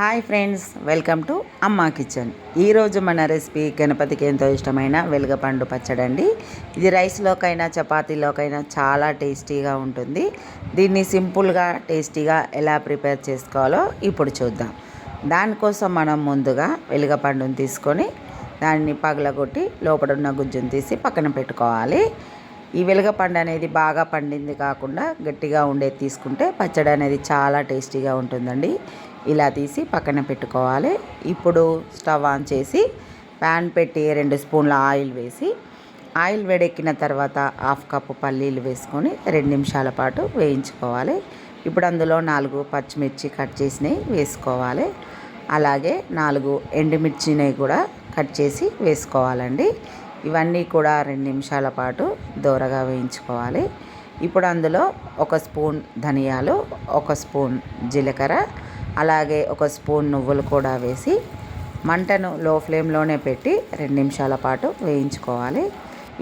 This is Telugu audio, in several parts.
Hi friends welcome to Amma kitchen. ఈరోజు మన రెసిపీ గణపతికి ఎంతో ఇష్టమైన వెలుగపండు పచ్చడి అండి ఇది రైస్లోకైనా చపాతీలోకైనా చాలా టేస్టీగా ఉంటుంది. దీన్ని సింపుల్గా టేస్టీగా ఎలా ప్రిపేర్ చేసుకోవాలో ఇప్పుడు చూద్దాం. దానికోసం మనం ముందుగా వెలుగపండును తీసుకొని దాన్ని పగలగొట్టి లోపల ఉన్న గుజ్జును తీసి పక్కన పెట్టుకోవాలి. ఈ వెలుగపండు అనేది బాగా పండింది కాకుండా గట్టిగా ఉండేది తీసుకుంటే పచ్చడి అనేది చాలా టేస్టీగా ఉంటుందండి. ఇలా తీసి పక్కన పెట్టుకోవాలి. ఇప్పుడు స్టవ్ ఆన్ చేసి ప్యాన్ పెట్టి రెండు స్పూన్ల ఆయిల్ వేసి ఆయిల్ వేడెక్కిన తర్వాత హాఫ్ కప్పు పల్లీలు వేసుకొని రెండు నిమిషాల పాటు వేయించుకోవాలి. ఇప్పుడు అందులో నాలుగు పచ్చిమిర్చి కట్ చేసినవి వేసుకోవాలి. అలాగే నాలుగు ఎండుమిర్చిని కూడా కట్ చేసి వేసుకోవాలండి. ఇవన్నీ కూడా రెండు నిమిషాల పాటు దూరగా వేయించుకోవాలి. ఇప్పుడు అందులో ఒక స్పూన్ ధనియాలు ఒక స్పూన్ జీలకర్ర అలాగే ఒక స్పూన్ నువ్వులు కూడా వేసి మంటను లో ఫ్లేమ్లోనే పెట్టి రెండు నిమిషాల పాటు వేయించుకోవాలి.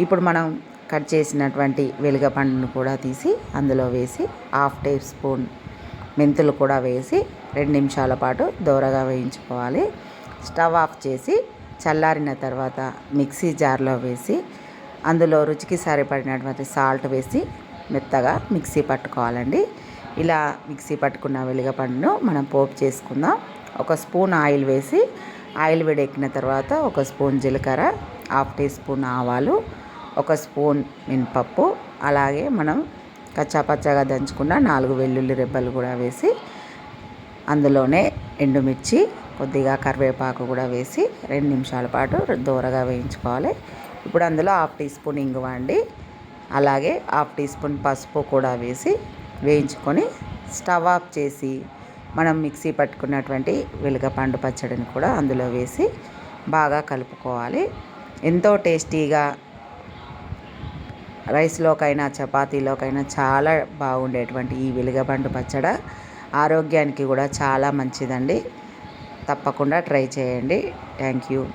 ఇప్పుడు మనం కట్ చేసినటువంటి వెలుగపండును కూడా తీసి అందులో వేసి హాఫ్ టీ స్పూన్ మెంతులు కూడా వేసి రెండు నిమిషాల పాటు దోరగా వేయించుకోవాలి. స్టవ్ ఆఫ్ చేసి చల్లారిన తర్వాత మిక్సీ జార్లో వేసి అందులో రుచికి సరిపడినటువంటి సాల్ట్ వేసి మెత్తగా మిక్సీ పట్టుకోవాలండి. ఇలా మిక్సీ పట్టుకున్న వెలుగపండును మనం పోపు చేసుకుందాం. ఒక స్పూన్ ఆయిల్ వేసి ఆయిల్ వేడెక్కిన తర్వాత ఒక స్పూన్ జీలకర్ర హాఫ్ టీ స్పూన్ ఆవాలు ఒక స్పూన్ మినపప్పు అలాగే మనం కచ్చాపచ్చగా దంచుకున్న నాలుగు వెల్లుల్లి రెబ్బలు కూడా వేసి అందులోనే ఎండుమిర్చి కొద్దిగా కరివేపాకు కూడా వేసి రెండు నిమిషాల పాటు దూరగా వేయించుకోవాలి. ఇప్పుడు అందులో హాఫ్ టీ స్పూన్ ఇంగువ అండి. అలాగే హాఫ్ టీ స్పూన్ పసుపు కూడా వేసి వేయించుకొని స్టవ్ ఆఫ్ చేసి మనం మిక్సీ పట్టుకున్నటువంటి వెలుగపండు పచ్చడిని కూడా అందులో వేసి బాగా కలుపుకోవాలి. ఎంతో టేస్టీగా రైస్లోకైనా చపాతీలోకైనా చాలా బాగుండేటువంటి ఈ వెలుగపండు పచ్చడ ఆరోగ్యానికి కూడా చాలా మంచిదండి. తప్పకుండా ట్రై చేయండి. Thank you.